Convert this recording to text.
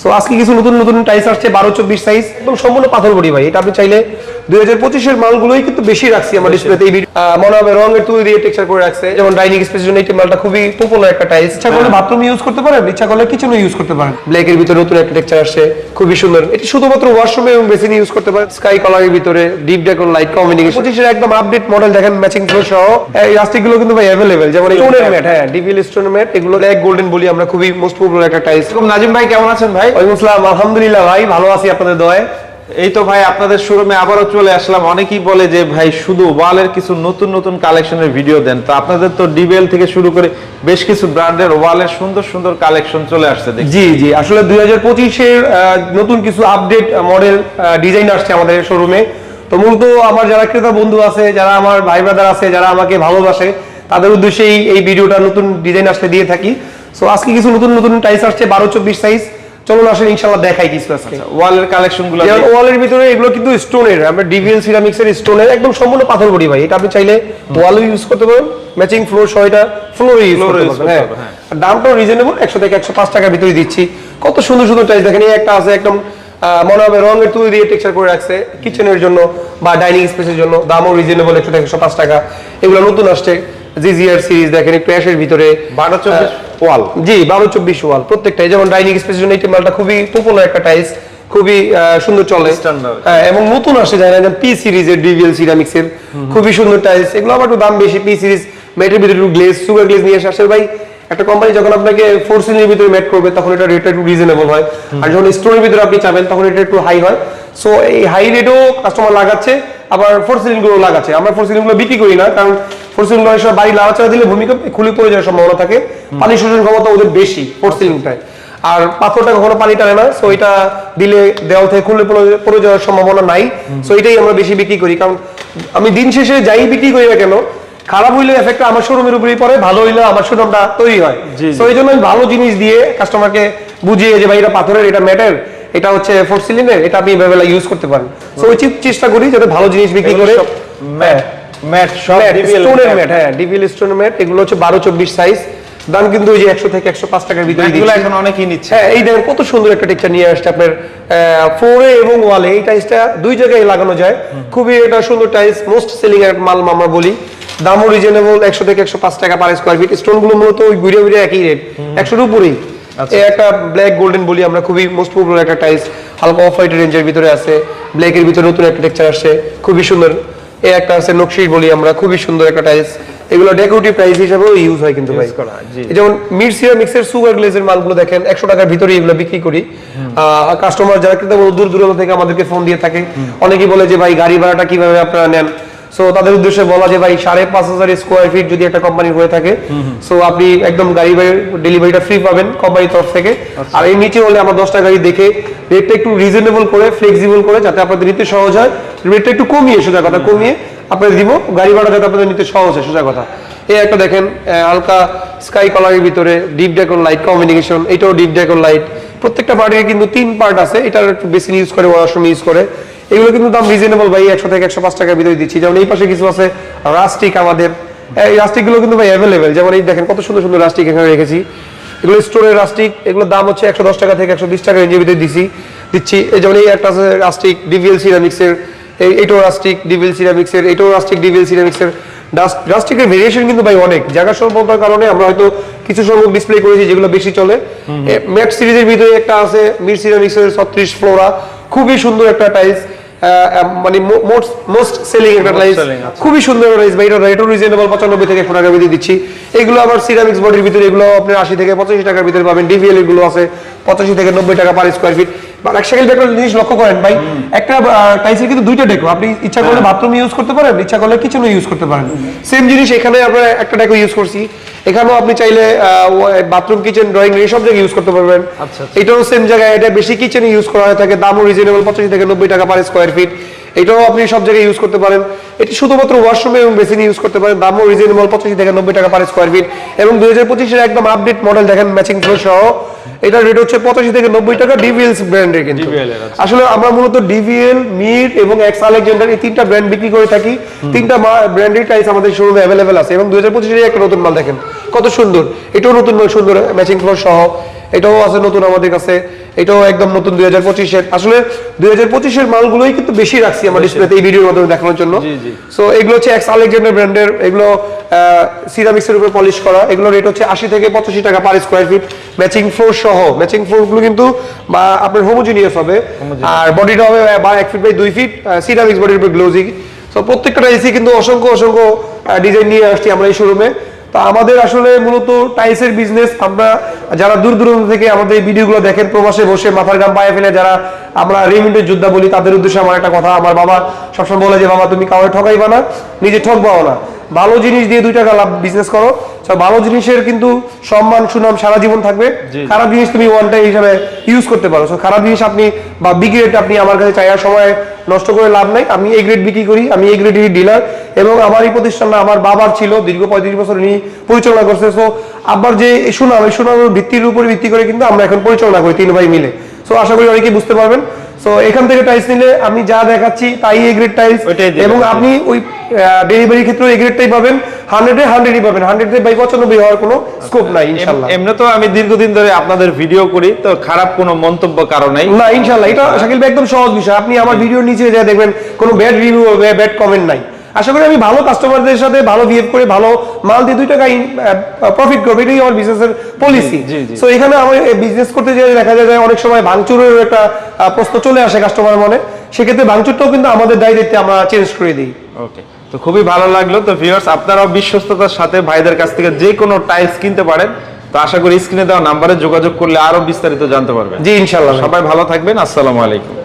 So আজকে কিছু নতুন নতুন টাইস আসছে, বারো, চব্বিশ সাইজ একদম সম্পূর্ণ পাথর বডি ভাই। এটা আপনি চাইলে দুই হাজার পঁচিশের মালগুলোই কিন্তু বেশি রাখছি আমার ডিসপ্লেতে। এই ভিডিও মনে হবে রঙের তুলি দিয়ে টেক্সচার করে রাখছে। যেমন ডাইনিং স্পেসের জন্য এই মালটা খুবই পপুলার একটা ইচ্ছা করলে বাথরুম ইউজ করতে পারেন ইচ্ছা করলে কিচেনও ইউজ করতে পারেন। ব্ল্যাকের ভিতরে নতুন একটা টেক্সচার আসছে খুবই সুন্দর। এটি শুধুমাত্র ওয়াশরুমে এবং বেসিনে ইউজ করতে পারেন। স্কাই কালারের ভিতরে ডিপ ডেকন লাইট কম্বিনেশন পঁচিশের একদম আপডেট মডেল দেখেন ম্যাচিং ফ্লো সহ। এই রাস্টিকগুলো কিন্তু ভাই অ্যাভেলেবেল যেমন স্টোনের ম্যাট হ্যাঁ। ডিভিল স্টোনের ম্যাট এগুলো এক গোল্ডেন বলি আমরা খুবই মোস্ট পপুলার একটা এরকম নাজিম ভাই কেমন আছেন ভাই? ওয়ালাইকুম আসসালাম আলহামদুলিল্লাহ ভাই ভালো আছি আপনাদের দয়ায়। এই তো ভাই আপনাদের শোরুমে আবারও চলে আসলাম। অনেকেই বলে যে, ভাই, শুধু ওয়ালের কিছু নতুন নতুন কালেকশনের ভিডিও দেন। তো আপনাদের তো ডিবেল থেকে শুরু করে বেশ কিছু ব্র্যান্ডের ওয়ালের সুন্দর সুন্দর কালেকশন চলে আসছে জি জি। আসলে দুই হাজার নতুন কিছু আপডেট মডেল ডিজাইন আসছে আমাদের শোরুমে। তো মূলত আমার যারা ক্রেতা বন্ধু আছে, যারা আমার ভাই ব্রাদার আছে, যারা আমাকে ভালোবাসে, তাদের উদ্দেশ্যেই এই ভিডিওটা নতুন ডিজাইন আসতে দিয়ে থাকি। সো আজকে কিছু নতুন নতুন টাইস আসছে, বারো চব্বিশ সাইজ চলুন আসেন ইনশাল্লাহ দেখাই কিছু আজকে। ওয়ালের কালেকশনগুলো যেমন ওয়ালের ভিতরে এগুলো কিন্তু স্টোনের আমরা ডিভিএল সিরামিক্সের স্টোনের একদম সম্পূর্ণ পাথর বডি ভাই। এটা আপনি চাইলে ওয়ালও ইউজ করতে পারেন ম্যাচিং ফ্লোর সহ এটা ফ্লোরে ইউজ করতে পারবেন হ্যাঁ। হ্যাঁ। দামটাও রিজনেবল একশো থেকে একশো পাঁচ টাকার ভিতরে দিচ্ছি। কত সুন্দর সুন্দর টাইস দেখেন এই একটা আছে একদম মনে হবে রঙের তুলি দিয়ে টেক্সচার করে রাখছে কিচেনের জন্য বা ডাইনিং স্পেসের জন্য দামও রিজনেবল একশো থেকে একশো পাঁচ টাকা। এগুলো নতুন আসছে জিজিআর সিরিজ দেখেন একটু অ্যাশের ভিতরে। বারো চব্বিশ ওয়াল। জি বারো চব্বিশ ওয়াল। প্রত্যেকটাই। যেমন ডাইনিং স্পেসের জন্য এই মালটা খুবই পপুলার একটা টাইলস খুবই সুন্দর চলে। হ্যাঁ, এবং নতুন আসে যায় না পি সিরিজের ডিভিএল সিরামিক্স এর খুবই সুন্দর টাইলস এগুলো আবার একটু দাম বেশি পি সিরিজ ম্যাটের ভিতরে একটু গ্লেজ সুগার গ্লেজ নিয়ে আসে। ভাই একটা কোম্পানি যখন আপনাকে ফোর সিলির ভিতরে ম্যাট করবে তখন এটা রেটটা একটু রিজনেবল হয়। আর যখন স্টোরের ভিতরে আপনি চাবেন তখন এটা একটু হাই হয়। সো এই হাই রেটও কাস্টমার লাগাচ্ছে। আবার ফোর সিলিংগুলো লাগাচ্ছে। আমরা ফোর সিলিংগুলো বিক্রি করি না কারণ ফোর সিলিংগুলো এসব বাড়ি লাড়াচাড়া দিলে ভূমিকম্পে খুলে পড়ে যাওয়ার সম্ভাবনা থাকে। পানি শোষণ ক্ষমতা ওদের বেশি ফোর সিলিংটায় আর পাথরটা কখনো পানি টানে না সো এটা দিলে দেওয়াল থেকে খুলে পড়ে- যাওয়ার সম্ভাবনা নাই। সো এটাই আমরা বেশি বিক্রি করি কারণ আমি দিন শেষে যাই বিক্রি করি না কেন খারাপ হইলে এফেক্ট আমার শোরুমের উপরেই পড়ে ভালো হইলে আমার শোরুমটা তৈরি হয়। সো এই জন্য আমি ভালো জিনিস দিয়ে কাস্টমারকে বুঝিয়ে যে ভাই এটা পাথরের এটা ম্যাটের এটা হচ্ছে ফোর সিলিংয়ের এটা আপনি এভাবে ইউজ করতে পারেন। সো ওই চিপ- চেষ্টা করি যাতে ভালো জিনিস বিক্রি করে। ম্যাট ম্যাট সব স্টোনের ম্যাট। হ্যাঁ ডিভিএল স্টোনের ম্যাট। এগুলো হচ্ছে বারো চব্বিশ সাইজ দাম কিন্তু ওই যে একশো থেকে একশো পাঁচ টাকার ভিতরে দিচ্ছি। এখন অনেকেই নিচ্ছে। হ্যাঁ এই দেখেন কত সুন্দর একটা টেক্সচার নিয়ে আসছে আপনার ফ্লোরে এবং ওয়ালে এই টাইলসটা দুই জায়গায় লাগানো যায়। খুবই এটা সুন্দর টাইলস মোস্ট সেলিং এর মাল আমরা বলি। দামও রিজনেবল একশো থেকে একশো পাঁচ টাকা পার স্কোয়ার ফিট স্টোনগুলো মূলত ওই ঘুরে ঘুরে একই রেট একশোর উপরেই। এই একটা ব্ল্যাক গোল্ডেন বলি আমরা খুবই মোস্ট পপুলার একটা টাইলস হালকা অফ হোয়াইট রেঞ্জের ভিতরে আছে ব্ল্যাকের ভিতরে নতুন একটা টেক্সচার আসছে খুবই সুন্দর। এই একটা আছে নকশি বলি আমরা খুবই সুন্দর একটা টাইলস এগুলো ডেকোরেটিভ প্রাইস হিসেবেও ইউজ হয় কিন্তু ভাই। যেমন মিড সিরামিক্সের সুগার গ্লেজের মালগুলো দেখেন একশো টাকার ভিতরে এগুলো বিক্রি করি। কাস্টমার যারা ক্রেতা দূর দূরান্ত থেকে আমাদেরকে ফোন দিয়ে থাকে অনেকেই বলে যে ভাই গাড়ি ভাড়াটা কীভাবে আপনারা নেন? সো তাদের উদ্দেশ্যে বলা যে ভাই সাড়ে পাঁচ হাজার স্কোয়ার ফিট যদি একটা কোম্পানি হয়ে থাকে সো আপনি একদম গাড়ি ডেলিভারিটা ফ্রি পাবেন কোম্পানির তরফ থেকে। আর এই নিচে হলে আমরা দশটা গাড়ি দেখে রেটটা একটু রিজনেবল করে ফ্লেক্সিবল করে যাতে আপনাদের নিতে সহজ হয়। রেটটা একটু কমিয়ে সোজা কথা কমিয়ে আপনাদের দিব। গাড়ি ভাড়া যাতে আপনাদের নিতে সহজ হয় সোজা কথা। এই একটা দেখেন হালকা স্কাই কালারের ভিতরে ডিপ ডেকন লাইট কমিউনিকেশন এটাও ডিপ ডেকন লাইট প্রত্যেকটা পার্টির কিন্তু তিন পার্ট আছে এটা একটু বেশি ইউজ করে ওয়াশরুম ইউজ করে। এগুলো কিন্তু দাম রিজনেবল ভাই একশো থেকে একশো পাঁচ টাকার ভিতরে দিচ্ছি। যেমন এই পাশে কিছু আছে রাস্টিক আমাদের। এই রাস্টিকগুলো কিন্তু ভাই অ্যাভেলেবেল যেমন এই দেখেন কত সুন্দর সুন্দর রাস্টিক এখানে রেখেছি। এগুলো স্টোরের রাস্টিক এগুলোর দাম হচ্ছে একশো দশ টাকা থেকে একশো বিশ টাকা রেঞ্জের ভিতরে দিচ্ছি দিচ্ছি। এই যেমন এই একটা আছে রাস্টিক ডিভিএল সিরামিক্সের এই এটাও রাস্টিক ডিভিএল সিরামিক্সের এটাও রাস্টিক ডিভিএল সিরামিক্সের রাস্টিকের ভেরিয়েশন কিন্তু ভাই অনেক। জায়গা স্বল্পতার কারণে আমরা হয়তো কিছু সংখ্যক ডিসপ্লে করেছি যেগুলো বেশি চলে। ম্যাট সিরিজের ভিতরে একটা আছে মিড সিরামিক্সের ছত্রিশ ফ্লোরা খুবই সুন্দর একটা টাইলস মানে মোস্ট সেলিং একটা আচ্ছা। খুবই সুন্দর টাইলস ভাই এটা রেটও রিজনেবল পঁচানব্বই থেকে একশো টাকার ভিতরে দিচ্ছি। এগুলো আবার সিরামিক্স বডির ভিতরে এগুলো আপনি আশি থেকে পঁচাশি টাকার ভিতরে পাবেন ডিভিএল এগুলো আছে। পঁচাশি থেকে নব্বই টাকা পার স্কোয়ার ফিট জিনিস লক্ষ্য করেন ভাই একটা টাইসের কিন্তু দুইটা ডেকো আপনি ইচ্ছা করলে বাথরুম ইউজ করতে পারেন ইচ্ছা করলে ইউজ করতে পারেন। সেম জিনিস এখানে আমরা একটা ডেকো ইউজ করছি। এখানেও আপনি চাইলে বাথরুম কিচেন ড্রয়িং সব জায়গায় ইউজ করতে পারবেন। আচ্ছা, এটাও সেম জায়গায় এটা বেশি কিচেনে ইউজ করা হয়ে থাকে দামও রিজনেবল পঁচাশি থেকে নব্বই টাকা পার স্কোয়ার ফিট এটাও আপনি সব জায়গায় ইউজ করতে পারেন। এটি শুধুমাত্র ওয়াশরুমে এবং বেসিনে ইউজ করতে পারেন দামও রিজনেবল পঁচাশি থেকে নব্বই টাকা পার স্কোয়ার ফিট এবং দুই হাজার পঁচিশের একদম আপডেট মডেল দেখেন ম্যাচিং ফ্লো সহ। এটার রেট হচ্ছে পঁচাশি থেকে নব্বই টাকা ডিভিএল ব্র্যান্ডের কিন্তু। আচ্ছা। আসলে আমরা মূলত ডিভিএল মিড এবং এক্স আলেকজান্ডার এই তিনটা ব্র্যান্ড বিক্রি করে থাকি। তিনটা ব্র্যান্ডের টাইস আমাদের শোরুমে অ্যাভেলেবেল আছে এবং দুই হাজার পঁচিশের একটা নতুন মাল দেখেন কত সুন্দর। এটাও নতুন মাল সুন্দর ম্যাচিং ফ্লোর সহ। এটাও আছে নতুন আমাদের কাছে এটাও একদম নতুন দুই হাজার পঁচিশের। আসলে দুই হাজার পঁচিশের মালগুলোই কিন্তু বেশি রাখছি আমার ডিসপ্লেতে এই ভিডিওর মাধ্যমে দেখানোর জন্য। জি, জি। সো এগুলো হচ্ছে এক্স আলেকজান্ডার ব্র্যান্ডের এগুলো সিরামিক্সের উপরে পলিশ করা। এগুলো রেট হচ্ছে আশি থেকে পঁচাশি টাকা per square feet matching floor সহ ম্যাচিং ফ্লোরগুলো কিন্তু বা আপনার হোমোজিনিয়াস হবে। আর বডিটা হবে বা এক ফিট বাই দুই ফিট সিরামিক্স বডির উপরে গ্লোজিং সো প্রত্যেকটা এসি কিন্তু অসংখ্য অসংখ্য ডিজাইন নিয়ে আসছি আমরা এই শোরুমে তো আমাদের আসলে মূলত টাইলসের বিজনেস আমরা যারা দূর দূরান্ত থেকে আমাদের এই ভিডিওগুলো দেখেন প্রবাসে বসে মাথার গাম পায়ে ফেলে যারা আমরা রেমিন্ডের যোদ্ধা বলি তাদের উদ্দেশ্যে আমার একটা কথা আমার বাবা সবসময় বলে যে বাবা তুমি কাউকে ঠকাইবা না নিজে ঠকবাও না। ভালো জিনিস দিয়ে দুই টাকা লাভ বিজনেস করো। ভালো জিনিসের কিন্তু সম্মান সুনাম সারা জীবন থাকবে। খারাপ জিনিস তুমি ওয়ান টাইম হিসাবে ইউজ করতে পারো। খারাপ জিনিস আপনি বা বি গ্রেড আপনি আমার কাছে চাইয়ার সময় নষ্ট করে লাভ নাই। আমি এই গ্রেড বিক্রি করি আমি এই গ্রেডেরই ডিলার এবং আমার এই প্রতিষ্ঠানটা আমার বাবার ছিল দীর্ঘ পঁয়ত্রিশ বছর উনি পরিচালনা করছে। সো আবার যে সুনাম এই সুনামের ভিত্তির উপর ভিত্তি করে কিন্তু আমরা এখন পরিচালনা করি তিন ভাই মিলে। সো আশা করি অনেকেই বুঝতে পারবেন। সো এখান থেকে টাইলস নিলে আমি যা দেখাচ্ছি তাই এই গ্রেড টাইলস এবং আপনি ওই ডেলিভারি ক্ষেত্রে এই গ্রেডটাই পাবেন। হান্ড্রেডে হান্ড্রেডই পাবেন। হান্ড্রেডে বাই পঁচানব্বই হওয়ার কোনো স্কোপ নাই ইনশাল্লাহ এমনি তো আমি দীর্ঘদিন ধরে আপনাদের ভিডিও করি তো খারাপ কোনো মন্তব্য কারও নেই। না ইনশাল্লাহ এটা শাকিল ভাই একদম সহজ বিষয়। আপনি আমার ভিডিওর নিচে যা দেখবেন কোনো ব্যাড রিভিউ ব্যাড কমেন্ট নাই। আশা করি আমি ভালো কাস্টমারদের সাথে ভালো বিহেভ করে ভালো মাল দিয়ে দুই টাকা প্রফিট করব। এটাই আমার বিজনেসের পলিসি। সো এখানে আমার বিজনেস করতে গিয়ে দেখা যায় অনেক সময় ভাঙচুরের একটা প্রশ্ন চলে আসে কাস্টমার মনে। সেক্ষেত্রে ভাঙচুরটাও কিন্তু আমাদের দায়িত্বে আমরা চেঞ্জ করে দিই। ওকে তো খুবই ভালো লাগল। তো ভিউয়ার্স আপনারাও বিশ্বস্ততার সাথে ভাইদের কাছ থেকে যে কোনো টাইলস কিনতে পারেন। তো আশা করি স্ক্রিনে দেওয়া নাম্বারে যোগাযোগ করলে আরও বিস্তারিত জানতে পারবেন। জি ইনশাল্লাহ সবাই ভালো থাকবেন আসসালামু আলাইকুম।